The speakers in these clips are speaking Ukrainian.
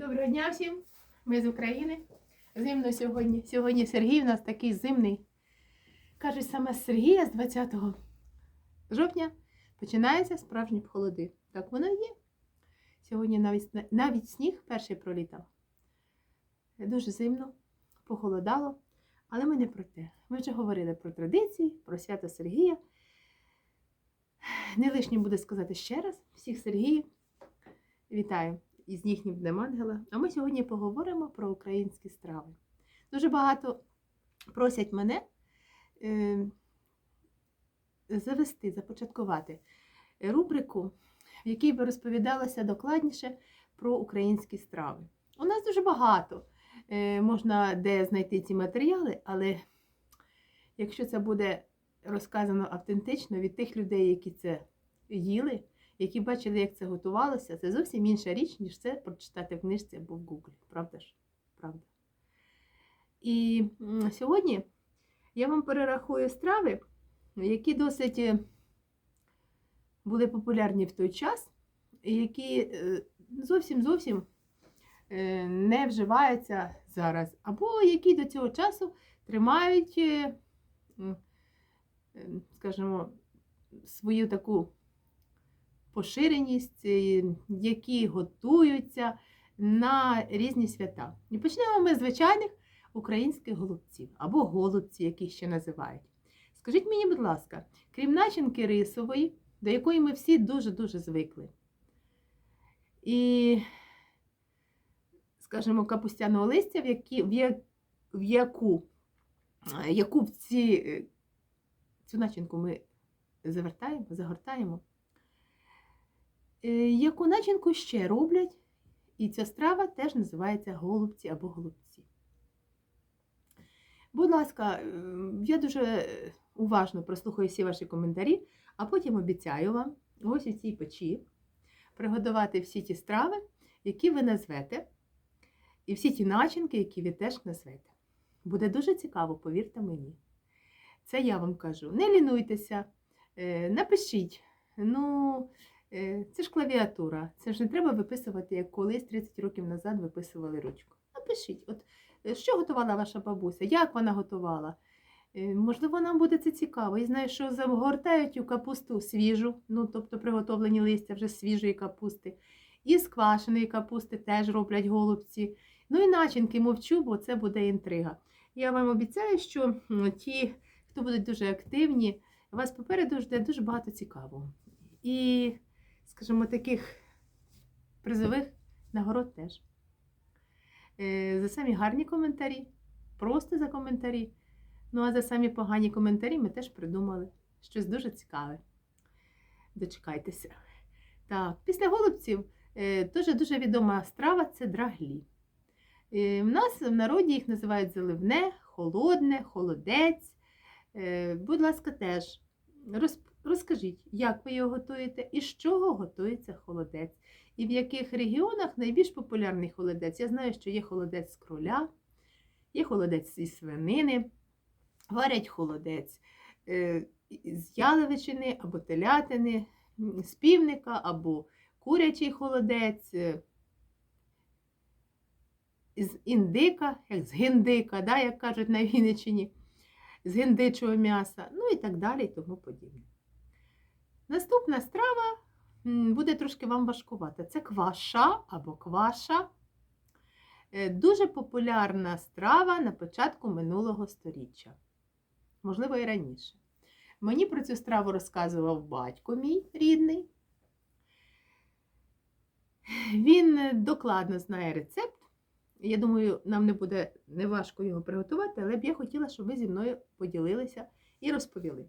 Доброго дня всім! Ми з України. Зимно сьогодні. Сьогодні Сергій у нас такий зимний. Кажуть, саме Сергія з 20 жовтня починається справжні холоди. Так воно і є. Сьогодні навіть, навіть сніг перший пролітав. Дуже зимно, похолодало. Але ми не про те. Ми вже говорили про традиції, про свято Сергія. Не лишнім буде сказати ще раз всіх Сергіїв. Вітаю! Із їхнім Днем Ангела. А ми сьогодні поговоримо про українські страви. Дуже багато просять мене е, завести, започаткувати рубрику, в якій би розповідалося докладніше про українські страви. У нас дуже багато е, можна де знайти ці матеріали, але якщо це буде розказано автентично від тих людей, які це їли, які бачили, як це готувалося, це зовсім інша річ, ніж це прочитати в книжці або в Гуглі. Правда ж? Правда. І сьогодні я вам перерахую страви, які досить е, були популярні в той час, які е, зовсім зовсім е, не вживаються зараз, або які до цього часу тримають, скажімо, свою таку поширеність, е, які готуються на різні свята. І почнемо ми з звичайних українських голубців або голубці, які ще називають. Скажіть мені, будь ласка, крім начинки рисової, до якої ми всі дуже-дуже звикли. І, скажімо, капустяного листя, в, які, в, я- в яку, яку в ці, цю начинку ми завертаємо, загортаємо. Е, Яку начинку ще роблять, і ця страва теж називається голубці або голубці. Будь ласка, е, я дуже уважно прослухаю всі ваші коментарі, а потім обіцяю вам ось у цій печі приготувати всі ті страви, які ви назвете, і всі ті начинки, які ви теж назвете. Буде дуже цікаво, повірте мені. Це я вам кажу. Не лінуйтеся, е, напишіть. Ну, Це ж клавіатура. Це ж не треба виписувати, як колись 30 років назад виписували ручку. Напишіть, от е, що готувала ваша бабуся, як вона готувала. Е, Можливо, нам буде це цікаво. І знаю, що загортають у капусту свіжу, ну тобто приготовлені листя вже свіжої капусти. І з квашеної капусти теж роблять голубці. Ну і начинки мовчу, бо це буде інтрига. Я вам обіцяю, що ті, хто будуть дуже активні, вас попереду жде дуже багато цікавого. І скажімо, таких призових нагород теж. Е, За самі гарні коментарі, просто за коментарі. Ну, а за самі погані коментарі ми теж придумали щось дуже цікаве. Дочекайтеся. Так, після голубців е, дуже-дуже відома страва це драглі. Е, В нас в народі їх називають заливне, холодне, холодець. Е, Будь ласка, теж розкажіть, як ви його готуєте і з чого готується холодець. І в яких регіонах найбільш популярний холодець? Я знаю, що є холодець з кроля, є холодець із свинини, варять холодець е, з яловичини або телятини, з півника або курячий холодець. е, З індика, як з гіндика, да, як кажуть на Вінниччині, з гіндичого м'яса, ну і так далі, і тому подібне. Наступна страва буде трошки вам важкувата. Це кваша або кваша. Е, Дуже популярна страва на початку минулого століття. Можливо, і раніше. Мені про цю страву розказував батько мій рідний. Він докладно знає рецепт. Я думаю, нам не буде неважко його приготувати, але б я хотіла, щоб ви зі мною поділилися і розповіли.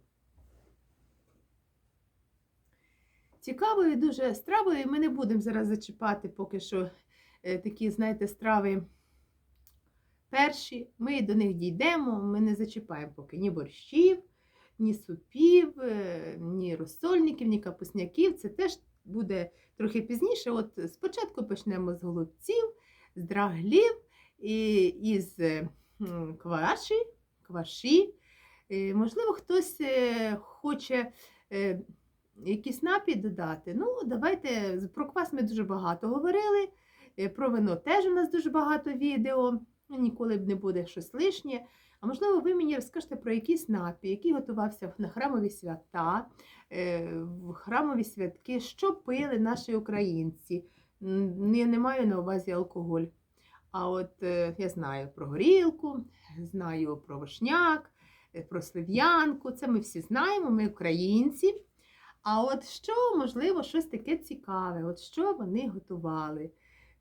Цікавою дуже стравою ми не будемо зараз зачіпати поки що е, такі, знаєте, страви перші. Ми до них дійдемо, ми не зачіпаємо поки ні борщів, ні супів, е, ні розсольників, ні капусняків. Це теж буде трохи пізніше. От спочатку почнемо з голубців, з драглів і, і з е, кваші, кваші. Можливо, хтось хоче якийсь напій додати. Ну, давайте про квас ми дуже багато говорили. Е, Про вино теж у нас дуже багато відео. Ну, Ніколи б не буде щось лишнє. А можливо, ви мені розкажете про якийсь напій, який готувався на храмові свята, е, в храмові святки, що пили наші українці. М, Не, не маю на увазі алкоголь. А от е, я знаю про горілку, знаю про вишняк, про слив'янку. Це ми всі знаємо, ми українці. А от що, можливо, щось таке цікаве, от що вони готували,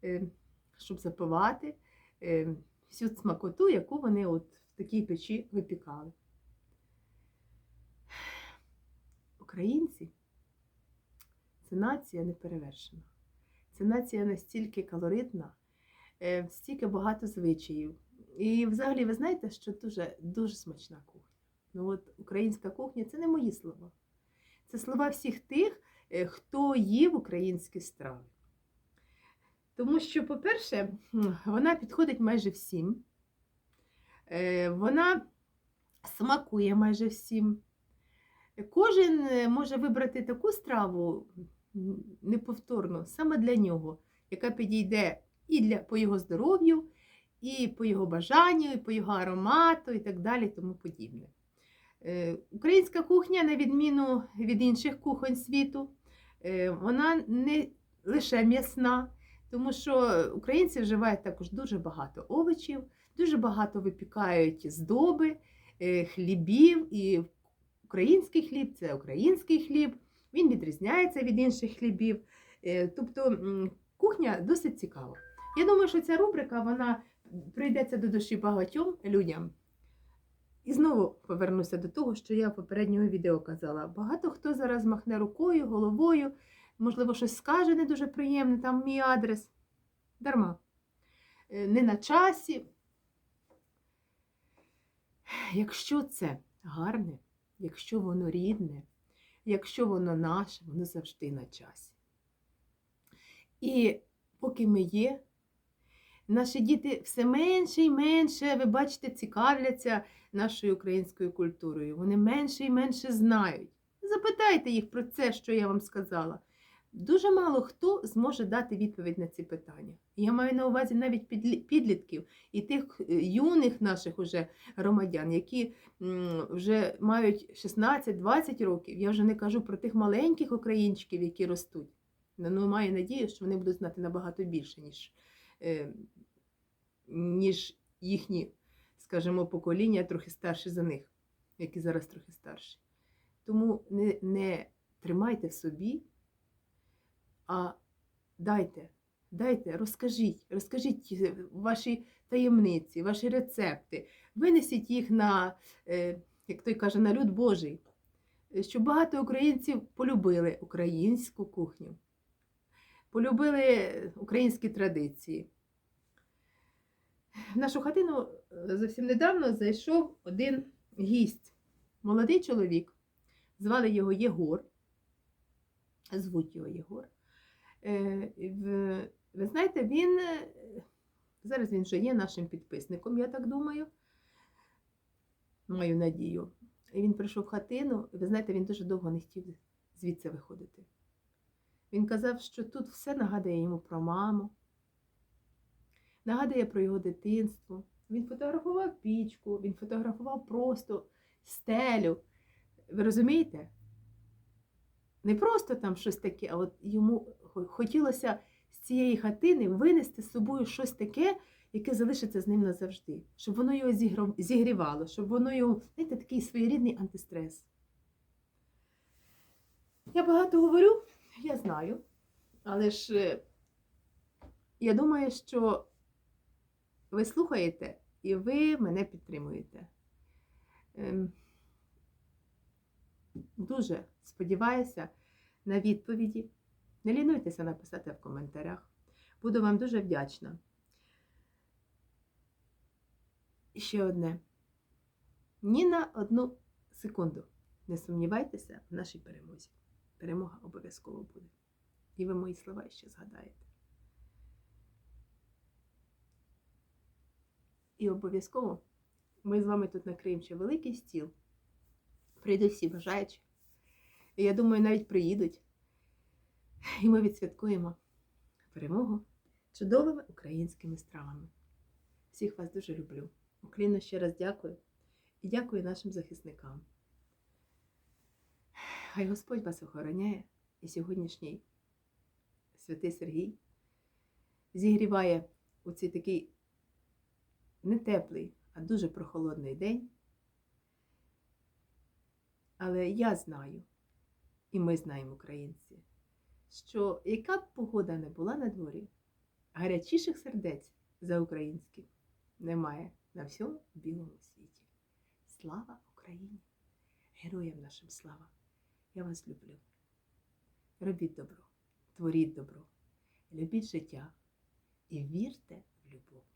е, щоб запивати е, всю смакоту, яку вони от в такій печі випікали. Українці це нація неперевершена. Це нація настільки калоритна, е, стільки багато звичаїв. І взагалі, ви знаєте, що дуже, дуже смачна кухня. Ну от Українська кухня це не мої слова. Це слова всіх тих, е, хто їв українські страви. Тому що, по-перше, вона підходить майже всім. Е, Вона смакує майже всім. Кожен е, може вибрати таку страву неповторну саме для нього, яка підійде і для, по його здоров'ю, і по його бажанню, і по його аромату, і так далі, тому подібне. Е, Українська кухня, на відміну від інших кухонь світу, е, вона не лише м'ясна, тому що українці вживають також дуже багато овочів, дуже багато випікають здоби, е, хлібів. І український хліб це український хліб, він відрізняється від інших хлібів. Тобто кухня досить цікава. Я думаю, що ця рубрика вона прийдеться до душі багатьом людям. І знову повернуся до того, що я в попереднього відео казала. Багато хто зараз махне рукою, головою, можливо, щось скаже не дуже приємне, там мій адрес. Дарма. Е, Не на часі. Якщо це гарне, якщо воно рідне, якщо воно наше, воно завжди на часі. І поки ми є, наші діти все менше і менше, ви бачите, цікавляться нашою українською культурою. Вони менше і менше знають. Запитайте їх про це, що я вам сказала. Дуже мало хто зможе дати відповідь на ці питання. Я маю на увазі навіть підлітків і тих е, юних наших уже громадян, які вже мають 16-20 років. Я вже не кажу про тих маленьких українчиків, які ростуть. Ну, маю надію, що вони будуть знати набагато більше, ніж, ніж їхні, скажімо, покоління трохи старші за них, які зараз трохи старші. Тому не, не тримайте в собі, а дайте, дайте, розкажіть, розкажіть е, ваші таємниці, ваші рецепти, винесіть їх на, е, як той каже, на люд Божий, е, щоб багато українців полюбили українську кухню, полюбили українські традиції. В нашу хатину е, зовсім недавно зайшов один гість, молодий чоловік. Звали його Єгор. Звуть його Єгор. Е, Ви знаєте, він е, зараз він вже є нашим підписником, я так думаю. Маю надію. І він прийшов в хатину, і ви знаєте, він дуже довго не хотів звідси виходити. Він казав, що тут все нагадує йому про маму, нагадує про його дитинство. Він фотографував пічку, він фотографував просто стелю. Ви розумієте? Не просто там щось таке, а от йому хотілося з цієї хатини винести з собою щось таке, яке залишиться з ним назавжди, щоб воно його зігрівало, щоб воно його, знаєте, такий своєрідний антистрес. Я багато говорю, я знаю, але ж е, я думаю, що ви слухаєте і ви мене підтримуєте. Ем, Дуже сподіваюся на відповіді. Не лінуйтеся написати в коментарях. Буду вам дуже вдячна. Ще одне. Ні на одну секунду не сумнівайтеся в нашій перемозі. Перемога обов'язково буде. І ви мої слова ще згадаєте. І обов'язково ми з вами тут накриємо ще великий стіл. Прийдуть всі бажаючі. І я думаю, навіть приїдуть. І ми відсвяткуємо перемогу чудовими українськими стравами. Всіх вас дуже люблю. Уклінно ще раз дякую і дякую нашим захисникам. Хай Господь вас охороняє і сьогоднішній святий Сергій зігріває у цей такий не теплий, а дуже прохолодний день. Але я знаю, і ми знаємо, українці, що яка б погода не була на дворі, гарячіших сердець за українські немає на всьому білому світі. Слава Україні! Героям нашим слава! Я вас люблю. Робіть добро, творіть добро, любіть життя і вірте в любов.